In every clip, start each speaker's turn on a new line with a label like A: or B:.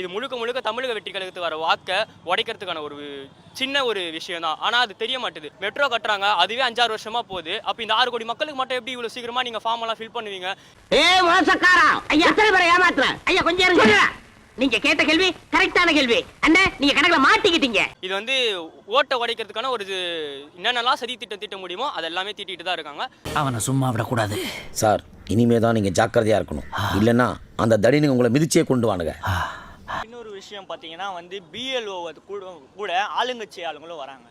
A: இது முழுக்க முழுக்க தமிழக வெற்றி கழகத்துக்கு வர வாக்கை உடைக்கிறதுக்கான ஒரு சின்ன ஒரு விஷயம் தான் ஆனால் அது தெரிய மாட்டுது. மெட்ரோ கட்டுறாங்க. அதுவே அஞ்சாறு வருஷமா போகுது. அப்போ இந்த ஆறு கோடி மக்களுக்கு மட்டும் எப்படி இவ்வளோ சீக்கிரமா நீங்கள் ஃபார்ம் எல்லாம் ஃபில் பண்ணுவீங்க?
B: ஏ மோசக்காரா? ஐயா எத்தனை பேரை ஏமாத்துறேன் ஐயா கொஞ்சம் இருங்க. நீங்க கேட்ட கேள்வி கரெக்டான கேள்வி. அண்ணா நீங்க கணக்குல மாட்டிக்கிட்டீங்க.
A: இது வந்து ஓட்டை உடைக்கிறதுக்கான ஒரு இது என்னென்னலாம் சதி திட்டம் தீட்ட முடியுமோ அது எல்லாமே தீட்டிட்டு தான் இருக்காங்க.
C: அவனை சும்மா விடக்கூடாது.
D: சார் இனிமே தான் நீங்கள் ஜாக்கிரதையாக இருக்கணும் இல்லைன்னா அந்த தடினுங்க உங்களை மிதிச்சே கொண்டு வானுங்க.
E: விஷயம் பார்த்தீங்கன்னா வந்து பிஎல்ஓ கூட கூட ஆளுங்கட்சி ஆளுங்களும் வராங்க.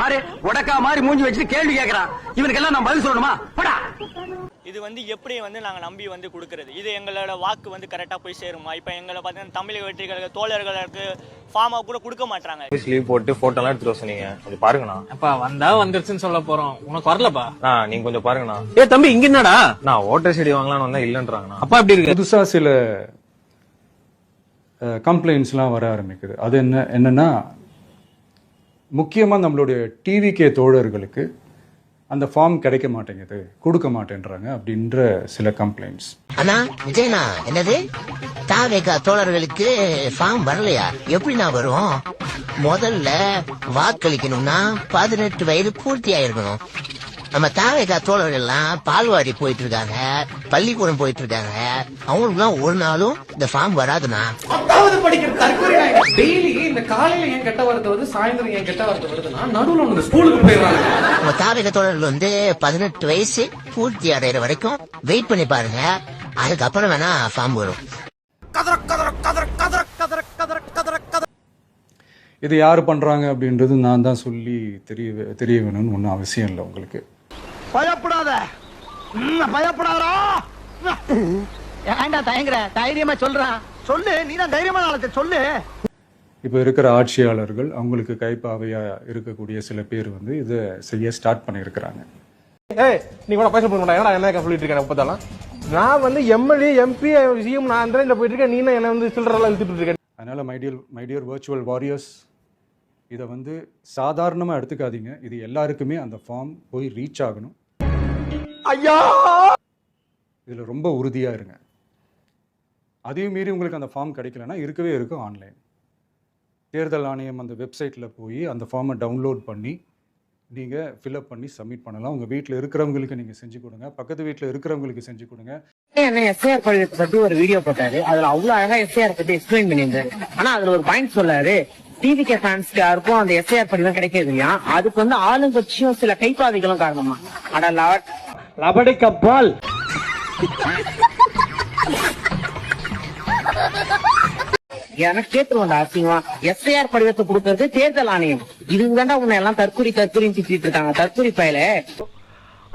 F: பாரு உடக்கா மாதிரி மூஞ்சி வச்சுட்டு கேள்வி கேக்குறான். இவனுக்கெல்லாம் நான் பதில் சொல்லணுமா? போடா.
E: இது வந்து எப்படி வந்து நாங்கள் நம்பி வந்து கொடுக்கறது? இது எங்களோட வாக்கு வந்து கரெக்டாக போய் சேருமா? இப்போ எங்களை பார்த்தீங்கன்னா தமிழக வெற்றி கழக தோழர்களுக்கு ஃபார்மாக கூட கொடுக்க மாட்டாங்க
G: லீவ் போட்டு போட்டோ எல்லாம் எடுத்துட்டு சொன்னீங்க. கொஞ்சம் பாருங்கண்ணா.
H: அப்பா வந்தா வந்துருச்சுன்னு சொல்ல போறோம். உனக்கு வரலப்பா.
G: அண்ணா நீங்க கொஞ்சம் பாருங்கண்ணா.
H: ஏ தம்பி இங்க என்னடா?
G: நான் ஓட்டர் செடி வாங்கலாம்னு வந்தா இல்லன்றாங்கண்ணா.
H: அப்பா எப்படி இருக்கு?
I: புதுசா சில கம்ப்ளைண்ட்ஸ்லாம் வர ஆரம்பிக்குது. அது என்ன என்னென்னா முக்கியமாக நம்மளுடைய டிவிகே தோழர்களுக்கு அந்த ஃபார்ம் கிடைக்க மாட்டேங்குது கொடுக்க மாட்டேன்றாங்க அப்படின்ற சில கம்ப்ளைண்ட்ஸ்
C: அண்ணா விஜயனா என்னது? தாவேகா தோழர்களுக்கு ஃபார்ம் வரலையா? எப்படி நான் வரும்? முதல்ல வாக்களிக்கணும்னா பதினெட்டு வயது பூர்த்தி ஆயிருக்கணும் நம்ம தாவேகா தோழர்கள் எல்லாம் பால்வாடி போயிட்டு இருக்காங்க பள்ளிக்கூடம் போயிட்டு இருக்காங்க அவங்களுக்குலாம் ஒரு நாளும் இந்த ஃபார்ம் வராதுண்ணா.
H: பத்தாவது படிக்கிற தற்கொலை டெய்லி இந்த காலையில ஏன் கெட்ட வார்த்தை வருது சாயந்தரம் ஏன் கெட்ட வார்த்தை வருதுன்னா நடுவுல உனக்கு ஸ்கூலுக்கு போயிடுறாங்க.
C: நம்ம தாவேக தோழர்கள் வந்து பதினெட்டு வயசு பூர்த்தி அடைகிற வரைக்கும் வெயிட் பண்ணி பாருங்க. அதுக்கப்புறம் வேணா ஃபார்ம் வரும்.
I: இது யார் பண்ணுறாங்க அப்படின்றது நான் தான் சொல்லி தெரிய தெரிய வேணும்னு ஒன்றும் அவசியம் இல்லை உங்களுக்கு.
F: பயப்படாத. ம், பயப்படாதடா.
B: ஏன்டா தயங்குற? தைரியமா சொல்றான்
F: சொல்லு நீ தான் தைரியமான ஆளத்தை சொல்லு.
I: இப்போ இருக்கிற ஆட்சியாளர்கள் அவங்களுக்கு கைப்பாவையாக இருக்கக்கூடிய சில பேர் வந்து இதை செய்ய ஸ்டார்ட் பண்ணியிருக்கிறாங்க.
G: ஏய் நீ கூட பேச போக மாட்டா என்ன சொல்லிட்டு இருக்கேன் எப்பதாலாம் நான் வந்து எம்எல்ஏ எம்பி சிஎம் நான் அந்த போயிட்டு இருக்கேன். நீ என்ன வந்து சில்லறலாம் இழுத்துட்டு இருக்க?
I: அதனால் மைடியர் மைடியர் வர்ச்சுவல் வாரியர்ஸ் இதை வந்து சாதாரணமாக எடுத்துக்காதீங்க. இது எல்லாருக்குமே அந்த ஃபார்ம் போய் ரீச் ஆகணும்.
F: ஐயா!
I: இதில் ரொம்ப உறுதியாக இருங்க. அதையும் மீறி உங்களுக்கு அந்த ஃபார்ம் கிடைக்கலன்னா இருக்கவே இருக்கும் ஆன்லைன் தேர்தல் ஆணையம் அந்த வெப்சைட்டில் போய் அந்த ஃபார்மை டவுன்லோட் பண்ணி நீங்கள் ஃபில்அப் பண்ணி சப்மிட் பண்ணலாம். உங்கள் வீட்டில் இருக்கிறவங்களுக்கு நீங்கள் செஞ்சு கொடுங்க. பக்கத்து வீட்டில் இருக்கிறவங்களுக்கு செஞ்சு கொடுங்க.
B: என்ன எஸ்ஐஆர் படிவத்தை பத்தி ஒரு வீடியோ போட்டாரு. அதுல அவ்வளவு அழகா எஸ்ஐஆர் பத்தி எக்ஸ்பிளைன் பண்ணியிருந்தாரு. ஆனா அதுல ஒரு பாயிண்ட் சொல்லாரு. டிவிகே ஃபேன்ஸ்க்கு யாருக்கும் அந்த எஸ்ஐஆர் படிவம் கிடைக்கிறது இல்லையா? அதுக்கு வந்து ஆளுங்கட்சியும் சில கைப்பாதைகளும் காரணமா. அட லாட்
F: லபடி கப்பால்
B: எனக்கு கேட்டுருவோம்டா அசிங்கமா எஸ்ஐஆர் படிவத்தை கொடுக்கறது தேர்தல் ஆணையம். இதுக்கு தாண்டா உன்னை எல்லாம் தற்கொலை தற்கொலைன்னு திட்டிட்டு இருக்காங்க தற்கொலை பயல.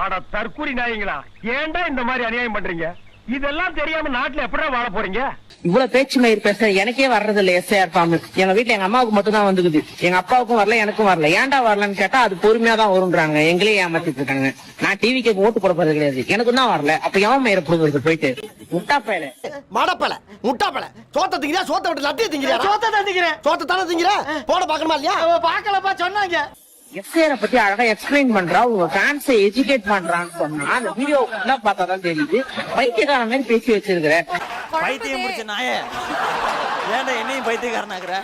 F: அட தற்கூரி நாயங்களா. ஏன்டா இந்த மாதிரி அநியாயம் பண்றீங்க? இதெல்லாம் தெரியாம நாட்டுல எப்படா வாழ போறீங்க?
B: இவ்வளவு பேச்சு மயிர் பேச எனக்கே வர்றது இல்ல எஸ்ஐஆர் ஃபார்ம் எங்க வீட்டுல எங்க அம்மாவுக்கு மட்டும் தான் வந்துக்குது. எங்க அப்பாவுக்கும் வரல எனக்கும் வரல. ஏன்டா வரலன்னு கேட்டா அது பொறுமையா தான் வரும்ன்றாங்க. எங்களே ஏமாத்திட்டு இருக்காங்க. நான் டிவிக்கு ஓட்டு போட போறது கிடையாது. எனக்கு தான் வரல. அப்ப எவன் மயிர புடுங்கிறது போயிட்டு. முட்டா பயல.
F: மடப்பல முட்டாப்பல சோத்த திங்கிறியா? சோத்த விட்டு லட்டிய திங்கிறியா சோத்த தான் திங்கிறேன். சோத்த தானே திங்கிற? போட பாக்கணுமா இல்லையா? பாக்கலப்பா சொன்னாங்க.
B: எஸ்ஐஆர் பத்தி அழகா எக்ஸ்பிளைன் பண்றா உங்க ஃபேன்ஸை எஜுகேட் பண்றான்னு சொன்னா அந்த வீடியோ ஃபுல்லா பார்த்தா தான் தெரியுது. பைத்தியக்கார மாதிரி பேசி வச்சிருக்கிற.
E: பைத்தியம் முடிச்ச நாயே. ஏன்டா என்னையும் பைத்தியக்காரனாக்குற?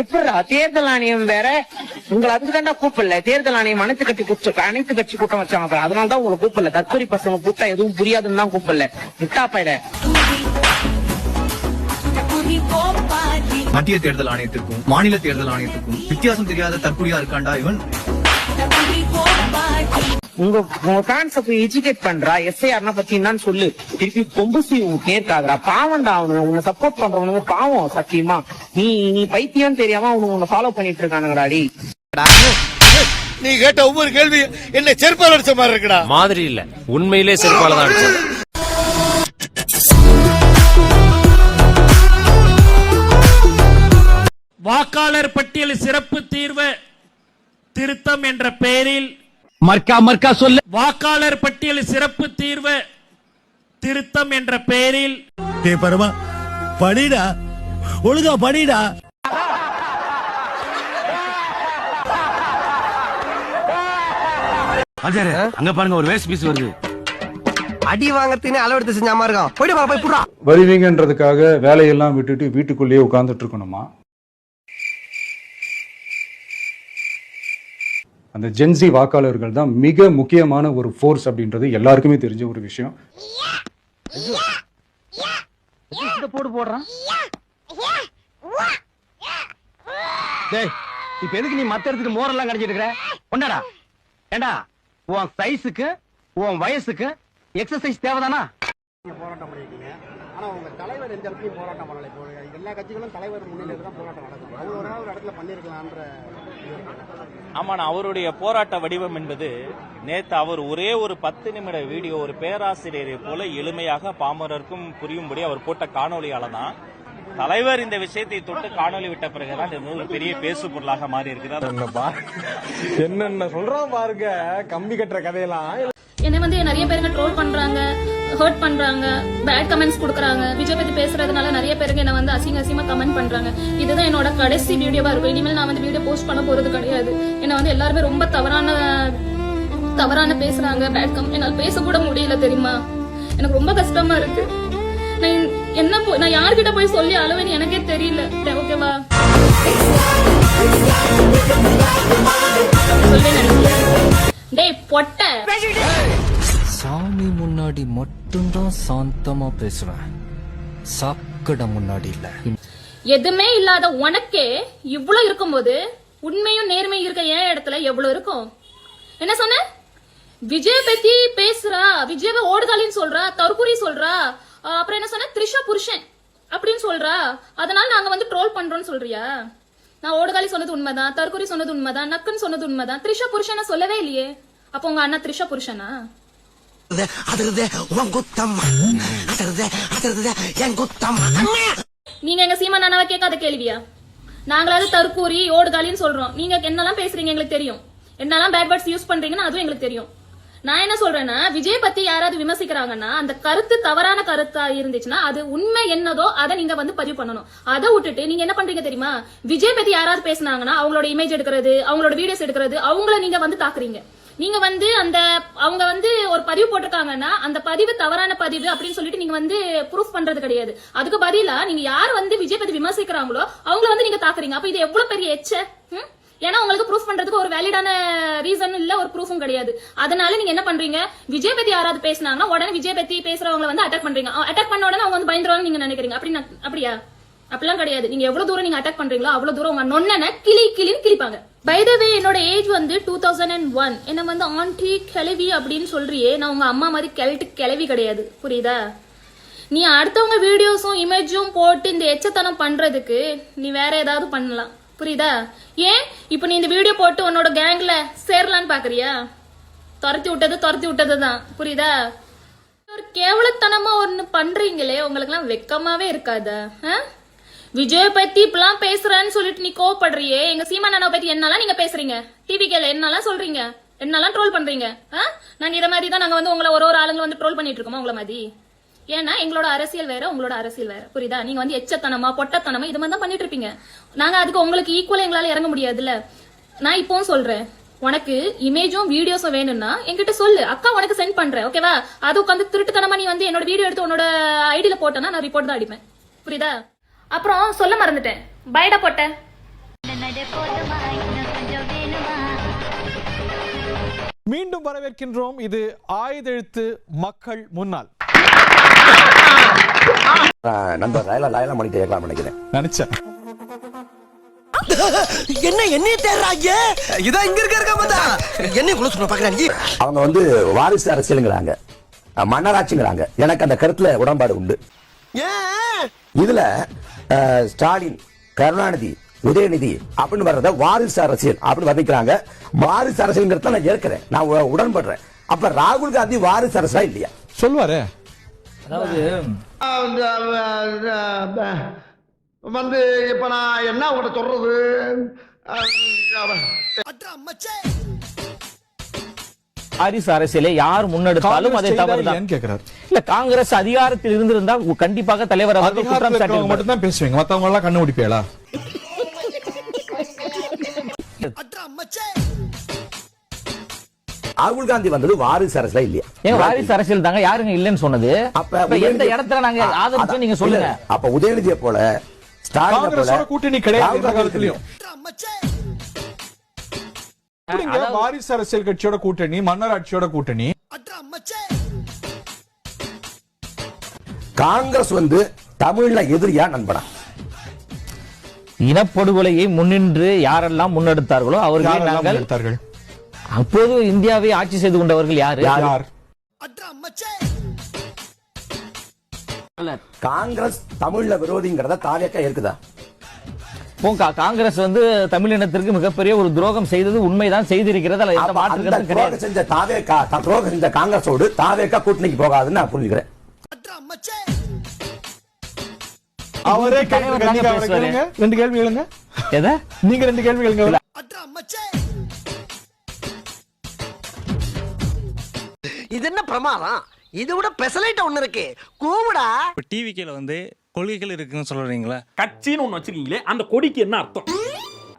B: எப்படிடா தேர்தல் ஆணையம் வேற? உங்களை அதுக்கு தாண்டா கூப்பிடல. தேர்தல் ஆணையம் அனைத்து கட்சி கூட்டம் அனைத்து கட்சி கூட்டம் வச்சாங்க. அதனால தான் உங்களை கூப்பிடல. தற்கொலை பசங்க கூப்பிட்டா எதுவும் புரியாதுன்னு தான் கூப்பிடல. முட்டா பையல
J: மத்திய தேர்தல் ஆணையத்திற்கும் மாநில தேர்தல் ஆணையத்திற்கும் வித்தியாசம் தெரியாத தற்கொலையா இருக்காண்டா இவன்?
B: உங்க உங்க ஃபேன்ஸ போய் எஜுகேட் பண்றா எஸ்ஐஆர்னா பத்தி என்னன்னு சொல்லு. திருப்பி கொம்பு சி நேர்க்காதரா பாவம்டா அவனு. உன்னை சப்போர்ட் பண்றவனுங்க பாவம் சத்தியமா. நீ நீ பைத்தியம் தெரியாம அவனு உன்னை ஃபாலோ பண்ணிட்டு இருக்கானுங்கடாடி
F: நீ கேட்ட ஒவ்வொரு கேள்வி என்ன செருப்பால் அடிச்ச மாதிரி இருக்குடா.
H: மாதிரி இல்ல. உண்மையிலே செருப்பால தான் அடிச்சது.
K: வாக்காளர் பட்டியல் சிறப்பு தீர்வு திருத்தம் என்ற பெயரில்
F: மர்க்கா மர்க்கா சொல்லு.
K: வாக்காளர் பட்டியல் சிறப்பு தீர்வு திருத்தம் என்ற பெயரில்
F: டே பரமா படிடா ஒழுங்கா படிடா
J: அங்க பாருங்க ஒரு வேஸ்ட் பீஸ் வருது.
F: அடி வாங்கறதுன்னு அளவெடுத்து செஞ்சாம இருக்கான் போயிட்டு வா போய்
I: வருவீங்கன்றதுக்காக வேலையெல்லாம் விட்டுட்டு வீட்டுக்குள்ளேயே உட்கார்ந்துட்டு இருக்கணுமா? அந்த ஜென்சி வாக்காளர்கள் தான் மிக முக்கியமான ஒரு ஃபோர்ஸ் அப்படின்றது எல்லாருக்குமே தெரிஞ்ச ஒரு விஷயம்.
F: போடு போடுறான். டேய் இப்ப எதுக்கு நீ மத்த இடத்துக்கு மோரெல்லாம் கடிச்சிட்டு இருக்கிற? கொண்டாடா. ஏண்டா உன் சைஸுக்கு உன் வயசுக்கு எக்ஸசைஸ் தேவைதானா?
G: போராட்டம் பண்ணிருக்கீங்க. ஆனா உங்க தலைவர் எந்த இடத்துலயும் போராட்டம் பண்ணல. இப்போ எல்லா கட்சிகளும் தலைவர் முன்னிலையில தான் போராட்டம் நடக்கும். அவர் ஒரு நாள் ஒரு இடத்துல பண்ணிருக்கலாம்ன்ற
L: ஆமாண்ணா அவருடைய போராட்ட வடிவம் என்பது நேத்து அவர் ஒரே ஒரு பத்து நிமிட வீடியோ ஒரு பேராசிரியரை போல எளிமையாக பாமரருக்கும் புரியும்படி அவர் போட்ட காணொலியால தான் தலைவர் இந்த விஷயத்தை தொட்டு காணொலி விட்ட பிறகுதான் இது ஒரு பெரிய பேசு பொருளாக மாறி இருக்கிறார்
G: என்னென்ன சொல்றான் பாருங்க கம்பி கட்டுற கதையெல்லாம்.
M: என்னை வந்து நிறைய பேருங்க ட்ரோல் பண்றாங்க. ஹர்ட் பண்றாங்க பேட் கமெண்ட்ஸ் கொடுக்குறாங்க. விஜய் பத்தி பேசுறதுனால நிறைய பேருக்கு என்ன வந்து அசிங்க அசிங்கமா கமெண்ட் பண்றாங்க. இதுதான் என்னோட கடைசி வீடியோவா இருக்கும் இனிமேல் நான் வந்து வீடியோ போஸ்ட் பண்ண போறது கிடையாது. என்ன வந்து எல்லாருமே ரொம்ப தவறான தவறான பேசுறாங்க. பேட் கம் என்னால் பேச கூட முடியல தெரியுமா? எனக்கு ரொம்ப கஷ்டமா இருக்கு. நான் என்ன போ- நான் யார்கிட்ட போய் சொல்லி அளவுன்னு எனக்கே தெரியல. ஓகேவா சொல்வேன் நினைக்கிறேன். டேய் பொட்ட.
J: சாமி முன்னாடி மட்டும்தான் சாந்தமா பேசுவேன். சாக்கடை முன்னாடி இல்ல.
M: எதுவுமே இல்லாத உனக்கே இவ்வளவு இருக்கும்போது உண்மையும் நேர்மையும் இருக்க என் இடத்துல எவ்வளவு இருக்கும்? என்ன சொன்ன? விஜய் பத்தி பேசுறா விஜயவை ஓடுதாலின்னு சொல்றா தற்குறி சொல்றா அப்புறம் என்ன சொன்ன? த்ரிஷா புருஷன் அப்படின்னு சொல்றா. அதனால நாங்க வந்து ட்ரோல் பண்றோம்னு சொல்றியா? நான் ஓடுகாலி சொன்னது உண்மைதான் தற்குறி சொன்னது உண்மைதான் நக்குன்னு சொன்னது உண்மைதான். த்ரிஷா புருஷனை சொல்லவே இல்லையே. அப்போ உங்க அண்ணா த்ரிஷா புருஷனா?
F: அதிருது உன் குத்தம். அதிருது அதிருது என் குத்தம்.
M: நீங்க எங்க சீமா நானாவை கேட்காத கேள்வியா? நாங்களாவது தற்கூரி ஓடுகாலின்னு சொல்றோம். நீங்க என்னெல்லாம் பேசுறீங்க எங்களுக்கு தெரியும். என்னெல்லாம் பேட் வேர்ட்ஸ் யூஸ் பண்றீங்கன்னு அதுவும் எங்களுக்கு தெரியும். நான் என்ன சொல்றேன்னா விஜய் பத்தி யாராவது விமர்சிக்கிறாங்கன்னா அந்த கருத்து தவறான கருத்தா இருந்துச்சுன்னா அது உண்மை என்னதோ அதை நீங்க வந்து பதிவு பண்ணணும். அதை விட்டுட்டு நீங்க என்ன பண்றீங்க தெரியுமா? விஜய் பத்தி யாராவது பேசுனாங்கன்னா அவங்களோட இமேஜ் எடுக்கிறது அவங்களோட வீடியோஸ் எடுக்கிறது அவங்கள நீங்க வந்து தாக்குறீங்க. நீங்க வந்து அந்த அவங்க வந்து ஒரு பதிவு போட்டிருக்காங்கன்னா அந்த பதிவு தவறான பதிவு அப்படின்னு சொல்லிட்டு நீங்க வந்து ப்ரூஃப் பண்றது கிடையாது. அதுக்கு பதிலா நீங்க யார் வந்து விஜய் பத்தி விமர்சிக்கிறாங்களோ அவங்கள வந்து நீங்க தாக்குறீங்க. அப்ப இது எவ்வளவு பெரிய எச்ச? ம்? ஏன்னா உங்களுக்கு ப்ரூஃப் பண்றதுக்கு ஒரு வேலிடான ரீசன் இல்ல ஒரு ப்ரூஃபும் கிடையாது. அதனால நீங்க என்ன பண்றீங்க? விஜய் பத்தி யாராவது பேசினாங்கன்னா உடனே விஜய் பத்தி பேசுறவங்க வந்து அட்டாக் பண்றீங்க. அட்டாக் பண்ண உடனே அவங்க வந்து பயந்துருவாங்க நீங்க நினைக்கிறீங்க. அப்படி அப்படியா? அப்படிலாம் கிடையாது. நீங்க எவ்வளவு தூரம் நீங்க அட்டாக் பண்றீங்களோ அவ்வளவு தூரம் உங்க நொன்னனை கிளி கிளின்னு கிளிப்பாங்க பை என்னோட ஏஜ் வந்து டூ தௌசண்ட் அண்ட் ஒன் என்ன வந்து ஆண்டி கிளவி அப்படின்னு சொல்றியே நான் உங்க அம்மா மாதிரி கிழட்டு கிளவி கிடையாது. புரியுதா? நீ அடுத்தவங்க வீடியோஸும் இமேஜும் போட்டு இந்த எச்சத்தனம் பண்றதுக்கு நீ வேற ஏதாவது பண்ணலாம். புரியுதா? ஏன்? இப்போ நீ இந்த வீடியோ போட்டு உன்னோட கேங்ல சேரலான்னு பாக்குறியா? துரத்தி விட்டது துரத்தி விட்டது தான். புரியுதா? ஒரு கேவலத்தனமா ஒன்று பண்றீங்களே உங்களுக்கு எல்லாம் வெக்கமாவே இருக்காதா? ஆ? விஜய் பத்தி இப்பெல்லாம் பேசுறேன்னு சொல்லிட்டு நீ கோவப்படுறியே. எங்க சீமா நானா பத்தி என்னெல்லாம் நீங்க பேசுறீங்க? டிவி கேல என்னெல்லாம் சொல்றீங்க? என்னெல்லாம் ட்ரோல் பண்றீங்க? ஆ? நாங்க இத மாதிரி தான் நாங்க வந்து உங்களை ஒரு ஒரு ஆளுங்களை வந்து ட்ரோல் பண்ணிட்டு இருக்கோமா உங்களை மாதிரி? ஏன்னா எங்களோட அரசியல் வேற உங்களோட அரசியல் வேற. புரியுதா? நீங்க வந்து எச்சத்தனமா பொட்டத்தனமா இது மாதிரி தான் பண்ணிட்டு இருப்பீங்க. நாங்க அதுக்கு உங்களுக்கு ஈக்குவலா எங்களால இறங்க முடியாதுல்ல. நான் இப்பவும் சொல்றேன். உனக்கு இமேஜும் வீடியோஸும் வேணும்னா என்கிட்ட சொல்லு. அக்கா உனக்கு சென்ட் பண்றேன். ஓகேவா அது உட்காந்து திருட்டுத்தனமா நீ வந்து என்னோட வீடியோ எடுத்து உன்னோட ஐடியில போட்டேன்னா நான் ரிப்போர்ட் தான் அடிப்பேன். புரியுதா? அப்புறம் சொல்ல மறந்துட்டேன். பயடா போட்டேன்
G: மீண்டும் வரவேற்கின்றோம். இது ஆயுதெழுத்து மக்கள் முன்னால்
D: நண்பர் லாயலா லாயலா மணி கேட்கலாம் நினைக்கிறேன்.
G: நினைச்சேன்.
F: என்ன என்னைய தேடுறாங்க? இதான் இங்க இருக்க இருக்க குள்ள சொல்ல பாக்குறாங்க
D: அவங்க வந்து வாரிசு அரசியலுங்கிறாங்க. மன்னராட்சிங்கிறாங்க. எனக்கு அந்த கருத்துல உடன்பாடு உண்டு. இதுல ஸ்டாலின் கருணாநிதி உதயநிதி அப்படின்னு வர்றத வாரிசு அரசியல் அப்படின்னு வர்ணிக்கிறாங்க வாரிசு அரசியல்ங்கிறத நான் ஏற்கிறேன் நான் உடன்படுறேன் அப்ப ராகுல் காந்தி வாரிசு அரசா இல்லையா
G: சொல்லுவாரு
F: வந்து இப்ப நான் என்ன உங்கள்கிட்ட சொல்றது
L: வாரிசு அரசியலை யார் முன்னெடுத்தாலும் அதை தவறுதான்
G: கேக்குறாரு?
L: இல்ல காங்கிரஸ் அதிகாரத்தில் இருந்திருந்தா கண்டிப்பாக தலைவர் அவர்கள் குற்றம் சாட்டி
G: மட்டும் தான் பேசுவீங்க. மத்தவங்க எல்லாம் கண்டுபிடிப்பீங்களா
D: ராகுல் காந்தி வந்தது வாரிசு அரசியலா இல்லையா?
N: ஏங்க வாரிசு அரசியல் தாங்க யாருங்க இல்லைன்னு சொன்னது?
D: அப்ப
N: எந்த இடத்துல நாங்க
D: அதான்.
N: நீங்க சொல்லுங்க.
D: அப்ப உதயநிதியை போல ஸ்டாலினை
G: கூட்டணி கிடையாது வாரிசு அரசியல் கட்சியோட கூட்டணி மன்னர் ஆட்சியோட கூட்டணி.
D: காங்கிரஸ் வந்து தமிழ்ல எதிரியா நண்பனா?
N: இனப்படுகொலையை முன்னின்று யாரெல்லாம் முன்னெடுத்தார்களோ அவர்களை நாங்கள் அப்போது இந்தியாவை ஆட்சி செய்து கொண்டவர்கள் யாரு?
G: யார்?
D: காங்கிரஸ் தமிழ்ல விரோதிங்கிறத தாவேக்கா இருக்குதா
N: காங்கிரஸ் வந்து தமிழினத்திற்கு மிகப்பெரிய ஒரு துரோகம் செய்தது உண்மைதான் செய்திருக்கிறது
D: துரோகம் செஞ்ச தாவேக்கா த- துரோகம் செஞ்ச காங்கிரஸோடு தாவேக்கா கூட்டணிக்கு போகாதுன்னு நான் புரிஞ்சுக்கிறேன்.
G: அவரே. ரெண்டு கேள்வி கேளுங்க
N: எதை?
G: நீங்க ரெண்டு கேள்வி கேளுங்க.
O: இது என்ன பிரமாதம்? இது விட பெசலைட் ஒண்ணு இருக்கு. கூவுடா.
P: இப்போ டிவிக்கில் வந்து கொள்கைகள் இருக்குன்னு சொல்றீங்களா?
K: கட்சின்னு ஒண்ணு வச்சிருக்கீங்களே அந்த கொடிக்கு என்ன அர்த்தம்?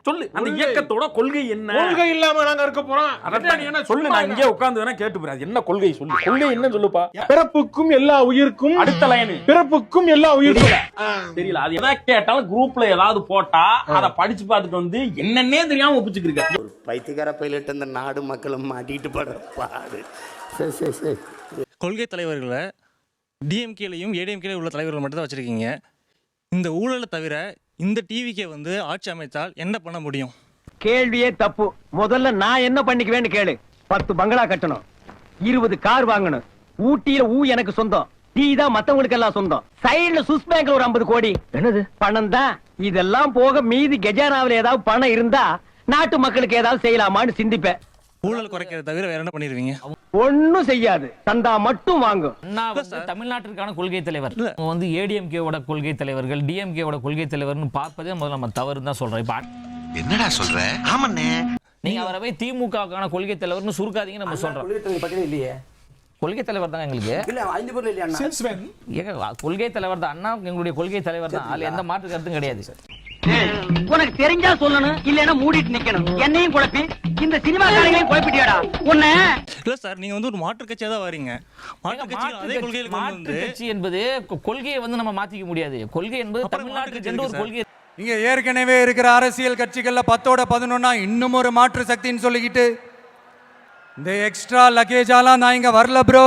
K: சொல்லு அந்த இயக்கத்தோட கொள்கை என்ன?
G: கொள்கை இல்லாம நாங்க இருக்க போறோம்.
K: அதான் நீ என்ன சொல்லு நான் இங்கே உட்கார்ந்து வேணா கேட்டு போறேன் அது என்ன கொள்கை சொல்லு? கொள்கை என்ன சொல்லுப்பா?
G: பிறப்புக்கும் எல்லா உயிருக்கும்
K: அடுத்த லைன்
G: பிறப்புக்கும் எல்லா உயிருக்கும்.
K: தெரியல. அது எதா கேட்டாலும் குரூப்ல ஏதாவது போட்டா அத படிச்சு பார்த்துட்டு வந்து என்னன்னே தெரியாம ஒப்பிச்சுக்கிருக்க.
O: பைத்தியக்கார பைலட் இந்த நாடு மக்களும் மாட்டிட்டு படுற பாடு சரி சரி சரி
P: கொள்கை தலைவர்களை டிஎம்கேலையும் ஏடிஎம்கேலையும் உள்ள தலைவர்கள் மட்டும் தான் வச்சிருக்கீங்க. இந்த ஊழலை தவிர இந்த டிவிக்கே வந்து ஆட்சி அமைத்தால் என்ன பண்ண முடியும்?
F: கேள்வியே தப்பு. முதல்ல நான் என்ன பண்ணிக்குவேன்னு கேளு. பத்து பங்களா கட்டணும். இருபது கார் வாங்கணும். ஊட்டியில ஊ எனக்கு சொந்தம். டீ தான் மத்தவங்களுக்கு எல்லாம் சொந்தம். சைடுல சுஸ் பேங்க்ல ஒரு 50 கோடி. என்னது? பணம் தான். இதெல்லாம் போக மீதி கஜானாவில் ஏதாவது பணம் இருந்தா நாட்டு மக்களுக்கு ஏதாவது செய்யலாமான்னு சிந்திப்பேன்.
P: ஊழல் குறைக்கிறத தவிர வேற என்ன பண்ணிடுவீங்க
F: ஒண்ணும் செய்யாது. தந்தா மட்டும் வாங்கும்
N: அண்ணா வந்து தமிழ்நாட்டிற்கான கொள்கை தலைவர். வந்து ஏடிஎம்கேவோட கொள்கை தலைவர்கள் டிஎம்கேவோட கொள்கை தலைவர்னு பார்ப்பதே முதல்ல நம்ம தவறு தான் சொல்றோம். இப்ப
O: என்னடா சொல்ற? ஆமாண்ணே.
N: நீங்க அவரை போய் திமுகவுக்கான கொள்கை தலைவர்னு சுருக்காதீங்க நம்ம சொல்றோம்.
D: இல்லையே?
N: கொள்கை தலைவர் தான் எங்களுக்கு?
D: இல்ல
N: கொள்கை தலைவர் தான். அண்ணா எங்களுடைய கொள்கை தலைவர் தான். அதுல எந்த மாற்று கருத்தும் கிடையாது.
F: உனக்கு தெரிஞ்சா சொல்லணும் இல்லன்னா மூடிட்டு நிக்கணும். என்னையும் குழப்பி. இந்த சினிமா காரங்களையும் குழப்பிட்டியாடா? உன்ன?
P: இல்ல சார் நீங்க வந்து ஒரு மாற்று கட்சியா தான் வரீங்க மாற்று கட்சிகள் அதே கொள்கையில்
N: கட்சி- மாற்று கட்சி என்பது கொள்கையை வந்து நம்ம மாத்திக்க முடியாது. கொள்கை என்பது தமிழ்நாட்டுக்கு சென்று ஒரு கொள்கை
I: இங்க ஏற்கனவே இருக்கிற அரசியல் கட்சிகள்ல பத்தோட பதினொன்னா இன்னும் ஒரு மாற்று சக்தின்னு சொல்லிக்கிட்டு இந்த எக்ஸ்ட்ரா லக்கேஜாலாம் நான் இங்க வரல ப்ரோ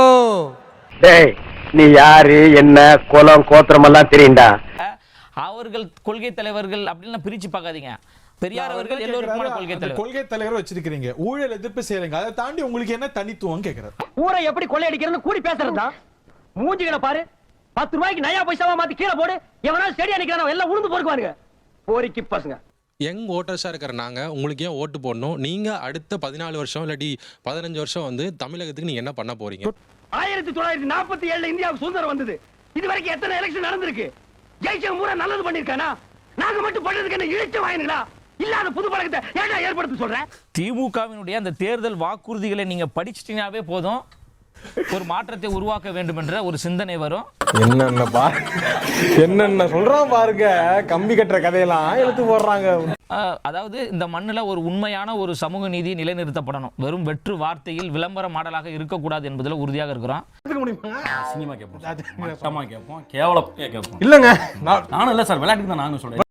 F: டேய் நீ யாரு என்ன குலம் கோத்திரம் எல்லாம் தெரியும்டா.
N: அவர்கள் கொள்கை தலைவர்கள் அப்படின்னு பிரிச்சு பார்க்காதீங்க. பெரியார் அவர்கள் எல்லோருக்குமான கொள்கை தலைவர்.
G: கொள்கை தலைவர் வச்சிருக்கீங்க ஊழல் எதிர்ப்பு செய்யறீங்க. அதை தாண்டி உங்களுக்கு என்ன தனித்துவம் கேக்குறாரு?
F: ஊரை எப்படி கொள்ளையடிக்கிறதுன்னு கூடி பேசுறதா மூஞ்சிகளை பாரு. பத்து ரூபாய்க்கு நயா பைசாவா மாத்தி கீழே போடு. எவனா செடியா நிக்கிறான் எல்லாம் உளுந்து பொறுக்குவானுங்க போரிக்கு பசங்க.
Q: யங் ஓட்டர்ஸாக இருக்கிற நாங்கள் உங்களுக்கு ஏன் ஓட்டு போடணும்? நீங்கள் அடுத்த பதினாலு வருஷம் இல்லாட்டி பதினஞ்சு வருஷம் வந்து தமிழகத்துக்கு நீங்கள் என்ன பண்ண போறீங்க?
F: ஆயிரத்தி தொள்ளாயிரத்தி நாற்பத்தி ஏழுல இந்தியாவுக்கு சுதந்திரம் வந்தது. இது வரைக்கும் எத்தனை எலெக்ஷன் நடந்திருக்கு? ஜெயிச்சவன் பூரா நல்லது பண்ணிருக்கானா? நாங்க மட்டும் பண்ணதுக்கு என்ன இழுச்சு வாங்கினீங்களா இல்லாத புது பழக்கத்தை ஏன்டா ஏற்படுத்த சொல்றேன்
N: திமுகவினுடைய அந்த தேர்தல் வாக்குறுதிகளை நீங்க படிச்சிட்டீங்கன்னாவே போதும். ஒரு மாற்றத்தை உருவாக்க வேண்டும் என்ற ஒரு சிந்தனை வரும்.
G: என்னென்ன பா என்னென்ன சொல்றான் பாருங்க. கம்பி கட்டுற கதையெல்லாம் எடுத்து போடுறாங்க.
N: அதாவது இந்த மண்ணுல ஒரு உண்மையான ஒரு சமூக நீதி நிலைநிறுத்தப்படணும். வெறும் வெற்று வார்த்தையில் விளம்பர மாடலாக இருக்கக்கூடாது என்பதில் உறுதியாக இருக்கிறோம்.
K: சினிமா கேட்போம் கேவலம் கேட்போம்.
G: இல்லங்க.
K: நானும் இல்ல சார் விளையாட்டுக்கு தான் நானும் சொல்றேன்.